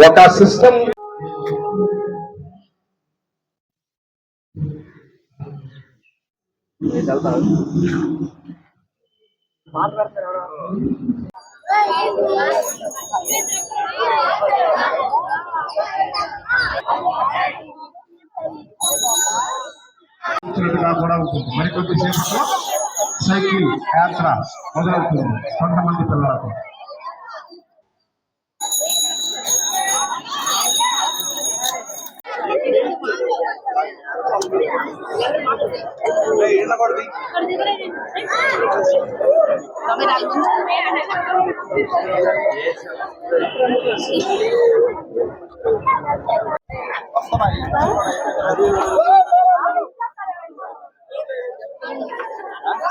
ఒక సిస్టమ్ ఇచ్చినట్టుగా కూడా ఉంటుంది మరికొద్ది సేపట్లో సైకిల్ యాత్ర మొదలవుతుంది కొంతమంది పిల్లలకు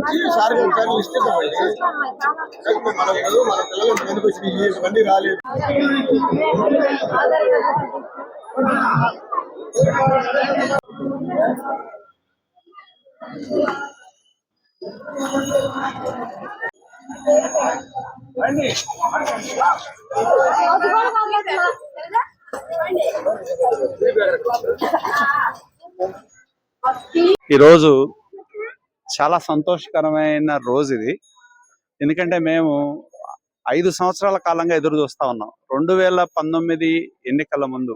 నుంచి సార్ ఒకసారి లిస్ట్ ఇవ్వండి. మన పిల్లలు మన ఎందుకు ఇవన్నీ రాలేదు. ఈరోజు చాలా సంతోషకరమైన రోజు ఇది ఎందుకంటే మేము ఐదు సంవత్సరాల కాలంగా ఎదురు చూస్తా ఉన్నాం. రెండు వేల పంతొమ్మిది ఎన్నికల ముందు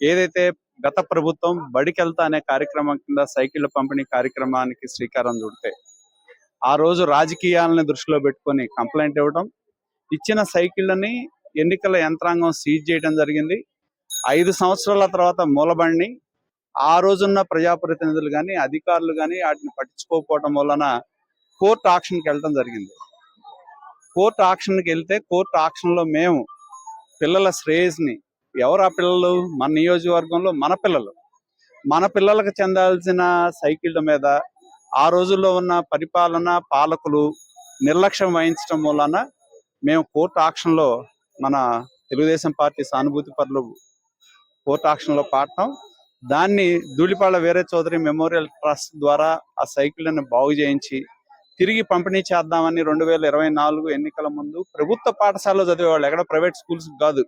ఏదైతే గత ప్రభుత్వం బడికెళ్తా అనే కార్యక్రమం కింద సైకిళ్ళ పంపిణీ కార్యక్రమానికి శ్రీకారం చుడితే ఆ రోజు రాజకీయాలని దృష్టిలో పెట్టుకొని కంప్లైంట్ ఇవ్వడం ఇచ్చిన సైకిళ్ళని ఎన్నికల యంత్రాంగం సీజ్ చేయడం జరిగింది. ఐదు సంవత్సరాల తర్వాత మూలబడిని ఆ రోజున్న ప్రజాప్రతినిధులు కానీ అధికారులు కానీ వాటిని పట్టించుకోకపోవడం వలన కోర్టు ఆక్షన్కి వెళ్ళడం జరిగింది. కోర్టు ఆక్షన్కి వెళ్తే కోర్టు ఆక్షన్లో మేము పిల్లల శ్రేయస్ని ఎవరు ఆ పిల్లలు? మన నియోజకవర్గంలో మన పిల్లలు. మన పిల్లలకు చెందాల్సిన సైకిళ్ళ మీద ఆ రోజుల్లో ఉన్న పరిపాలన పాలకులు నిర్లక్ష్యం వహించడం వలన మేము కోర్టు ఆక్షన్లో మన తెలుగుదేశం పార్టీ సానుభూతి పరులు కోర్టు ఆక్షన్లో పాడటం దాన్ని ధూళిపాళ వేరే చౌదరి మెమోరియల్ ట్రస్ట్ ద్వారా ఆ సైకిళ్ళను బాగు చేయించి తిరిగి పంపిణీ చేద్దామని రెండు వేల ఇరవై నాలుగు ఎన్నికల ముందు ప్రభుత్వ పాఠశాలలో చదివేవాళ్ళు. ఎక్కడ ప్రైవేట్ స్కూల్స్ కాదు.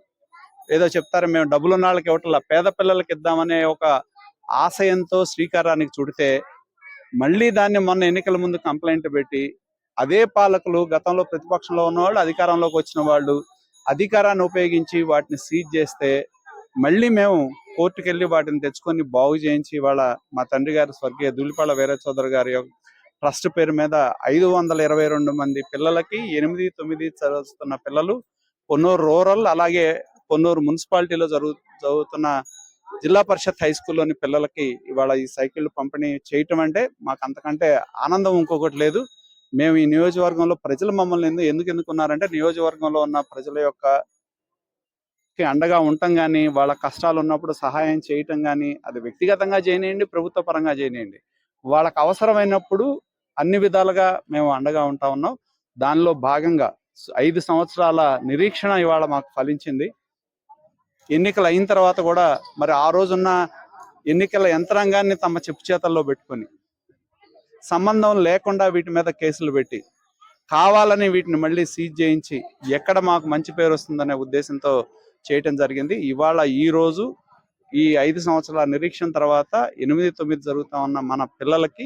ఏదో చెప్తారు మేము డబ్బులు ఉన్న వాళ్ళకి ఇవ్వట్లా పేద పిల్లలకి ఇద్దామనే ఒక ఆశయంతో శ్రీకారానికి చుడితే మళ్ళీ దాన్ని మొన్న ఎన్నికల ముందు కంప్లైంట్ పెట్టి అదే పాలకులు గతంలో ప్రతిపక్షంలో ఉన్నవాళ్ళు అధికారంలోకి వచ్చిన వాళ్ళు అధికారాన్ని ఉపయోగించి వాటిని సీజ్ చేస్తే మళ్ళీ మేము కోర్టుకు వెళ్ళి వాటిని తెచ్చుకొని బాగు చేయించి ఇవాళ మా తండ్రి గారు స్వర్గీయ దూలిపాళ వీర చౌదరి గారి యొక్క ట్రస్ట్ పేరు మీద ఐదు వందల ఇరవై రెండు మంది పిల్లలకి ఎనిమిది తొమ్మిది చదువుతున్న పిల్లలు కొన్నూరు రూరల్ అలాగే కొన్నూరు మున్సిపాలిటీలో జరుగు చదువుతున్న జిల్లా పరిషత్ హై స్కూల్లోని పిల్లలకి ఇవాళ ఈ సైకిల్ పంపిణీ చేయటం అంటే మాకు అంతకంటే ఆనందం ఇంకొకటి లేదు. మేము ఈ నియోజకవర్గంలో ప్రజలు మమ్మల్ని ఎందుకు ఎందుకున్నారంటే నియోజకవర్గంలో ఉన్న ప్రజల యొక్క అండగా ఉండటం కానీ వాళ్ళ కష్టాలు ఉన్నప్పుడు సహాయం చేయటం కానీ అది వ్యక్తిగతంగా చేయనియండి ప్రభుత్వ పరంగా చేయనియండి వాళ్ళకి అవసరమైనప్పుడు అన్ని విధాలుగా మేము అండగా ఉంటా ఉన్నాం. దానిలో భాగంగా ఐదు సంవత్సరాల నిరీక్షణ ఇవాళ మాకు ఫలించింది. ఎన్నికలు అయిన తర్వాత కూడా మరి ఆ రోజున్న ఎన్నికల యంత్రాంగాన్ని తమ చెప్పు చేతల్లో పెట్టుకొని సంబంధం లేకుండా వీటి మీద కేసులు పెట్టి కావాలని వీటిని మళ్ళీ సీజ్ చేయించి ఎక్కడ మాకు మంచి పేరు వస్తుందనే ఉద్దేశంతో చేయటం జరిగింది. ఇవాళ ఈ రోజు ఈ ఐదు సంవత్సరాల నిరీక్షణ తర్వాత ఎనిమిది తొమ్మిది జరుగుతా ఉన్న మన పిల్లలకి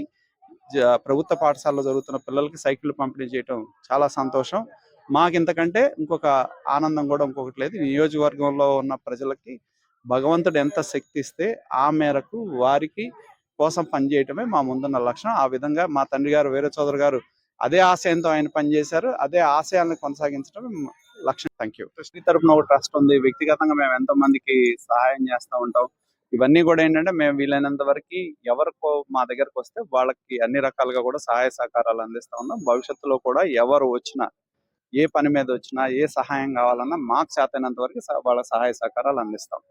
ప్రభుత్వ పాఠశాలలో జరుగుతున్న పిల్లలకి సైకిల్ పంపిణీ చేయటం చాలా సంతోషం. మాకింతకంటే ఇంకొక ఆనందం కూడా ఇంకొకటి లేదు. నియోజకవర్గంలో ఉన్న ప్రజలకి భగవంతుడు ఎంత శక్తి ఇస్తే ఆ మేరకు వారికి కోసం పనిచేయటమే మా ముందున్న లక్ష్యం ఆ విధంగా మా తండ్రి గారు వేరే చౌదరి గారు అదే ఆశయంతో ఆయన పనిచేశారు. అదే ఆశయాలను కొనసాగించడం లక్ష్యం థ్యాంక్ యూ ట్రస్ట్ తరపున ఒక ట్రస్ట్ ఉంది. వ్యక్తిగతంగా మేము ఎంతో మందికి సహాయం చేస్తూ ఉంటాం. ఇవన్నీ కూడా ఏంటంటే మేము వీలైనంత వరకు ఎవరికో మా దగ్గరకు వస్తే వాళ్ళకి అన్ని రకాలుగా కూడా సహాయ సహకారాలు అందిస్తూ ఉన్నాం. భవిష్యత్తులో కూడా ఎవరు వచ్చినా ఏ పని మీద వచ్చినా ఏ సహాయం కావాలన్నా మాకు చేతనంత వరకు వాళ్ళ సహాయ సహకారాలు అందిస్తాం.